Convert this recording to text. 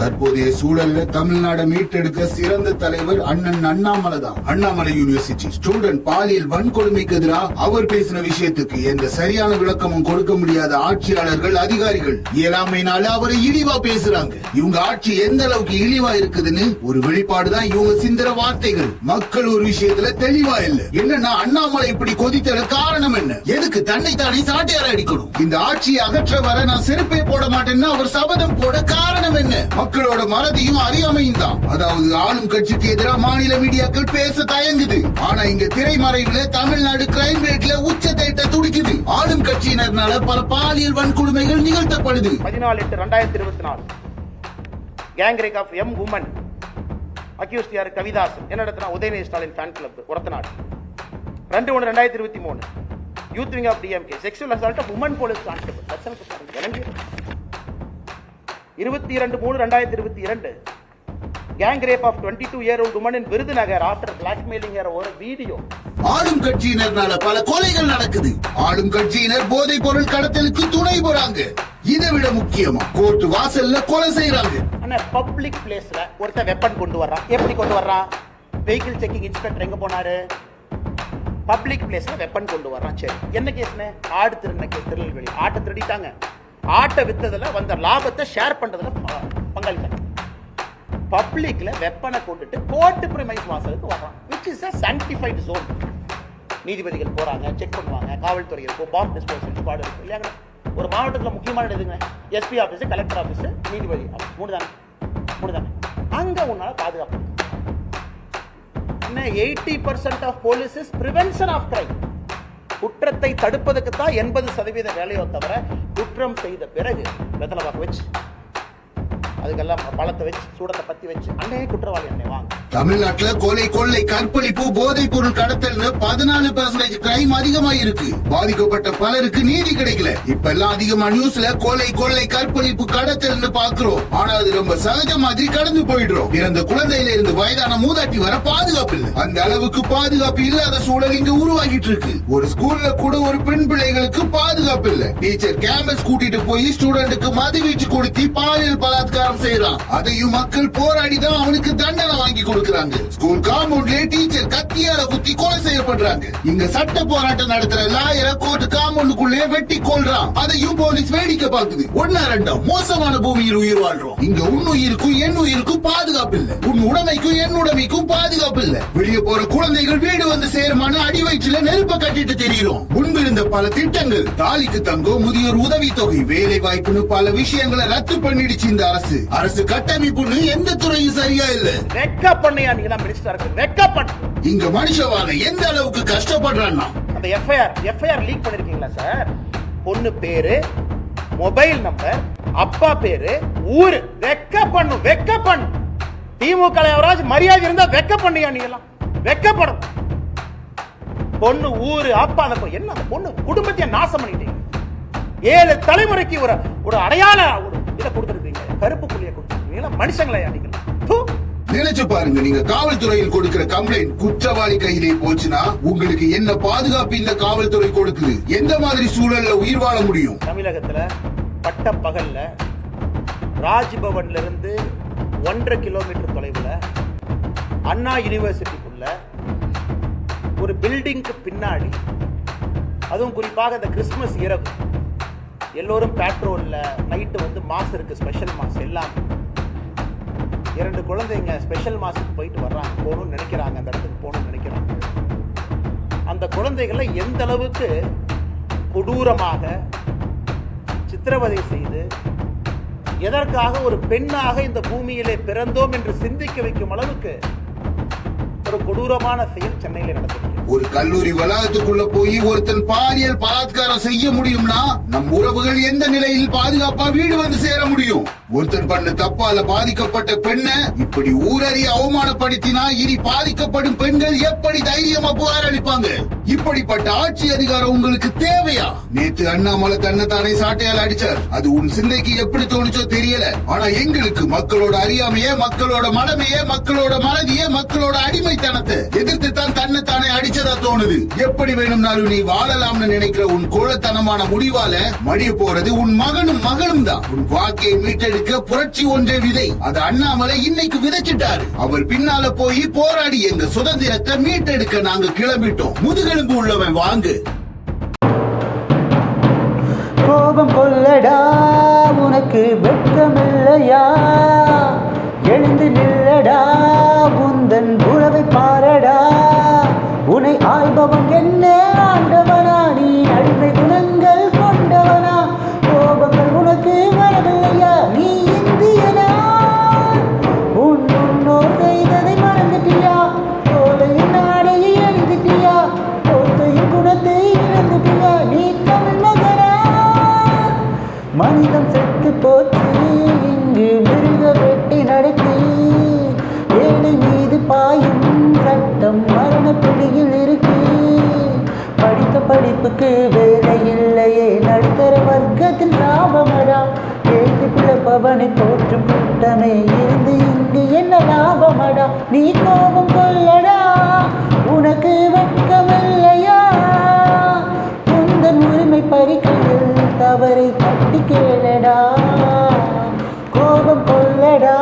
தற்போதைய சூழல்ல தமிழ்நாடு மீட்டெடுக்க சிறந்த தலைவர் அண்ணன் அண்ணாமலை தான் அண்ணாமலை யூனிவர்சிட்டி ஸ்டூடெண்ட் பாலியல் வன்கொடுமைக்கு எதிராக அவர் பேசின விஷயத்துக்கு எந்த சரியான விளக்கமும் கொடுக்க முடியாத ஆட்சியாளர்கள் அதிகாரிகள் இயலாமைனால அவரை இழிவா பேசுறாங்க. இவங்க ஆட்சி எந்த அளவுக்கு இழிவா இருக்குதுன்னு ஒரு வெளிப்பாடுதான் இவங்க சிந்துற வார்த்தைகள். மக்கள் ஒரு விஷயத்துல தெளிவா இல்ல. என்னன்னா அண்ணாமலை இப்படி கொதித்தல காரணம் என்ன? எதுக்கு தன்னை தானே சாட்டியார அடிக்கணும்? இந்த ஆட்சியை அகற்ற வர நான் செருப்பே போட மாட்டேன்னு அவர் சபதம் போட காரணம் என்ன? மக்களோட மனதையும் அறியாமையும் தான் அதாவது ஆளும் கட்சிக்கு எதிராக மாநில மீடியாக்கள் பேச தயங்குது. ஆனா இங்க திரைமறைவுல தமிழ்நாடு கிரைம் ரேட்ல உச்சத்தை துடிக்குது. ஆளும் கட்சியினர்னால பல பாலியல் வன்கொடுமைகள் நிகழ்த்தப்படுது. பதினாலு எட்டு ரெண்டாயிரத்தி இருபத்தி நாலு. Gang rape of M woman accused யார்? கவிதாஸ் என்ன நடத்தினா உதயநிதி ஸ்டாலின் ஃபேன் கிளப் உரத்தநாடு ரெண்டு ஒன்று ரெண்டாயிரத்தி இருபத்தி மூணு. Youth wing of DMK sexual assault of woman police constable தர்சனுக்கு இருபத்தி இரண்டு மூணு ரெண்டாயிரத்தி இருபத்தி இரண்டு. Gang rape of twenty two year old woman in Virudhunagar after blackmailing ஒரு வீடியோ. ஆளும் கட்சியினர்னால பல கொலைகள் நடக்குது. ஆளும் கட்சியினர் போதைப் பொருள் கடத்தலுக்கு துணை போறாங்க. இதை விட முக்கியமா கோர்ட் வாசல்ல கொலை செய்யறாங்க ஆனா பப்ளிக் பிளேஸ்ல ஒருத்தன் வெப்பன் கொண்டு வர்றான். எப்படி கொண்டு வர்றான்? வெஹிக்கிள் செக்கிங் இன்ஸ்பெக்டர் எங்க போனாரு? பப்ளிக் பிளேஸ்ல வெப்பன் கொண்டு வர்றான். சரி என்ன கேஸ்னு ஆடு திருடின கேஸ் திருநெல்வேலி. ஆட்டை திருடிட்டாங்க. ஆட்டை விற்றதில் வந்த லாபத்தை ஷேர் பண்ணுறதுல பங்களிக்க பப்ளிக்கில் வெப்பனை கொண்டுட்டு கோர்ட்டு பிரிமைஸ் வாசலுக்கு வர்றான் which is a sanctified zone நீதிபதிகள் போகிறாங்க செக் பண்ணுவாங்க காவல்துறை இருக்கும் பாம்பு டிஸ்போசல் ஸ்குவாடு இருக்கும் இல்லையா ஒரு மாவட்டத்தில் முக்கியமான எதுங்க? எஸ்பி ஆஃபீஸு கலெக்டர் ஆஃபீஸு நீதிபதி ஆஃபீஸ் மூணு தானே? மூணு தானே? அங்கே உன்னால் பாதுகாப்பு. என்ன eighty percent of police is prevention of crime குற்றத்தை தடுப்பதற்கு தான் எண்பது சதவீத வேலையோ தவிர குற்றம் செய்த பிறகு வெத்தலை பார்க்க வச்சு. அதுக்கெல்லாம் பழத்தை வச்சு சூடத்தை பத்தி வச்சு அண்ணே குற்றவாளி அண்ணே வாங்க. தமிழ்நாட்டுல கொலை கொள்ளை கற்பழிப்பு போதைப் பொருள் கடத்தல்னு பதினாலு பெர்சன்டேஜ் கிரைம் அதிகமா இருக்கு பாதிக்கப்பட்ட பலருக்கு நீதி கிடைக்கல. இப்ப எல்லாம் அதிகமா நியூஸ்ல கொலை கொள்ளை கற்பழிப்பு கடத்தல்னு பாக்குறோம். ஆனா அது ரொம்ப சகஜ மாதிரி கடந்து போயிடுறோம். இறந்த குழந்தையில இருந்து வயதான மூதாட்டி வர பாதுகாப்பு இல்லை. அந்த அளவுக்கு பாதுகாப்பு இல்லாத சூழல் இங்க உருவாகிட்டு இருக்கு ஒரு ஸ்கூல்ல கூட ஒரு பெண் பிள்ளைகளுக்கு பாதுகாப்பு இல்ல. டீச்சர் கேம்பஸ் கூட்டிட்டு போய் ஸ்டூடெண்ட்டுக்கு மதுவீச்சு கொடுத்து பாலியல் பலாத்காரம் செய்யறான் அதையும் மக்கள் போராடி தான் அவனுக்கு தண்டனை வாங்கி கொடுக்கறாங்க. ஸ்கூல் காம்பவுண்ட்லயே டீச்சர் கத்தியால குத்தி கொலை செய்யப்படுறாங்க. இங்க சட்ட போராட்டம் நடத்துற லாயரை கோர்ட் காம்பவுண்டுக்குள்ளே வெட்டி கொல்றான். அதையும் போலீஸ் வேடிக்கை பாக்குது ஒன்னா ரெண்டா மோசமான பூமியில் உயிர் வாழ்றோம். இங்க உன் உயிருக்கும் என் உயிருக்கும் பாதுகாப்பு இல்ல. உன் உடமைக்கும் என் பாதுகாப்பு இல்ல. வெளியே போற குழந்தைகள் வீடு வந்து சேருமான அடி வயிற்றுல நெருப்ப கட்டிட்டு தெரியும் முன்பு இருந்த பல திட்டங்கள் தாலிக்கு தங்கம் முதியோர் உதவி தொகை வேலை வாய்ப்புன்னு பல விஷயங்களை ரத்து பண்ணிடுச்சு இந்த அரசு. அரசு கட்டமைப்புன்னு எந்த துறையும் சரியா இல்ல. வெக்க பண்ணியா நீங்க தான் மினிஸ்டர் இருக்கு. வெக்க பண்ணு. இங்க மனுஷவாங்க எந்த அளவுக்கு கஷ்டப்படுறான்னா? அந்த எஃப்ஐஆர் எஃப்ஐஆர் லீக் பண்ணிருக்கீங்களா சார் பொண்ணு பேரு மொபைல் நம்பர் அப்பா பேரு ஊரு. வெக்க பண்ணு வெக்க பண்ணு. திமுக எவராஜ் மரியாதை இருந்தா வெக்க பண்ணியா நீங்க எல்லாம் வெக்கப்படும் பொண்ணு ஊரு அப்பா அந்த என்ன அந்த பொண்ணு? குடும்பத்தையே நாசம் பண்ணிட்டீங்க. ஏழு தலைமுறைக்கு ஒரு ஒரு அடையாள ஒரு இதை கொடுத்துருக்கீங்க. கருப்பு புள்ளிய கொடுத்துருக்கீங்க மனுஷங்களை அடிக்கலாம் தூ. நினைச்சு பாருங்க நீங்க காவல்துறையில் கொடுக்கிற கம்ப்ளைண்ட் குற்றவாளி கையிலே போச்சுன்னா உங்களுக்கு என்ன பாதுகாப்பு இந்த காவல்துறை கொடுக்குது? எந்த மாதிரி சூழல்ல உயிர் வாழ முடியும்? தமிழகத்துல பட்ட பகல்ல ராஜ்பவன்ல இருந்து ஒன்றரை கிலோமீட்டர் தொலைவுல அண்ணா யூனிவர்சிட்டிக்குள்ள ஒரு பில்டிங்க்கு பின்னாடி அதுவும் குறிப்பாக இந்த கிறிஸ்மஸ் இரவு எல்லோரும் பேட்ரோலில் நைட்டு வந்து மாஸ் இருக்குது ஸ்பெஷல் மாஸ் எல்லாம். இரண்டு குழந்தைங்க ஸ்பெஷல் மாஸுக்கு போயிட்டு வர்றாங்க போகணும்னு நினைக்கிறாங்க அந்த இடத்துக்கு போகணும்னு நினைக்கிறாங்க. அந்த குழந்தைகளை எந்த அளவுக்கு கொடூரமாக சித்திரவதை செய்து எதற்காக ஒரு பெண்ணாக இந்த பூமியிலே பிறந்தோம் என்று சிந்திக்க வைக்கும் அளவுக்கு ஒரு கொடூரமான செயல் சென்னையில் நடந்திருக்கு ஒரு கல்லூரி வளாகத்துக்குள்ள போய் ஒருத்தன் பாலியல் பலாத்காரம் செய்ய முடியும்னா நம் உறவுகள் எந்த நிலையில் பாதுகாப்பா வீடு வந்து சேர முடியும்? ஒருத்தன் பண்ண தப்பால பாதிக்கப்பட்ட பெண்ணை இப்படி ஊரறி அவமானப்படுத்தினா இனி பாதிக்கப்படும் பெண்கள் எப்படி தைரியமா புகார் இப்படிப்பட்ட ஆட்சி அதிகாரம் உங்களுக்கு தேவையா? நேத்து அண்ணாமலை தன்னைத்தானே சாட்டையால் அடிச்சார். அது உன் சிந்தைக்கு எப்படி தோணுச்சோ தெரியல. ஆனா எங்களுக்கு மக்களோட அறியாமையே மக்களோட மடமையே மக்களோட மறதியே மக்களோட அடிமைத்தனத்தை எதிர்த்து தான் தன்னைத்தானே அடிச்ச நினைச்சதா தோணுது? எப்படி வேணும்னாலும் நீ வாழலாம்னு நினைக்கிற உன் கோழத்தனமான முடிவால மடிய போறது உன் மகனும் மகளும் தான். உன் வாக்கை மீட்டெடுக்க புரட்சி ஒன்றே விதை. அது அண்ணாமலை இன்னைக்கு விதைச்சிட்டாரு. அவர் பின்னால போய் போராடி எங்க சுதந்திரத்தை மீட்டெடுக்க நாங்க கிளம்பிட்டோம். முதுகெலும்பு உள்ளவன் வாங்கு. கோபம் கொள்ளடா உனக்கு வெட்கமில்லையா? எழுந்து நில்லடா படிப்புக்கு வேலை இல்லையே நடுத்தர வர்க்கத்தில் லாபமடா கேட்டு பிழப்பவனை போற்றும் கூட்டமே. இருந்து இங்கு என்ன லாபமடா? நீ கோபம் கொள்ளடா. உனக்கு வெட்கமில்லையா? உந்தன் உரிமை பறிக்கையில் தவறை தட்டி கேளடா. கோபம் கொள்ளடா.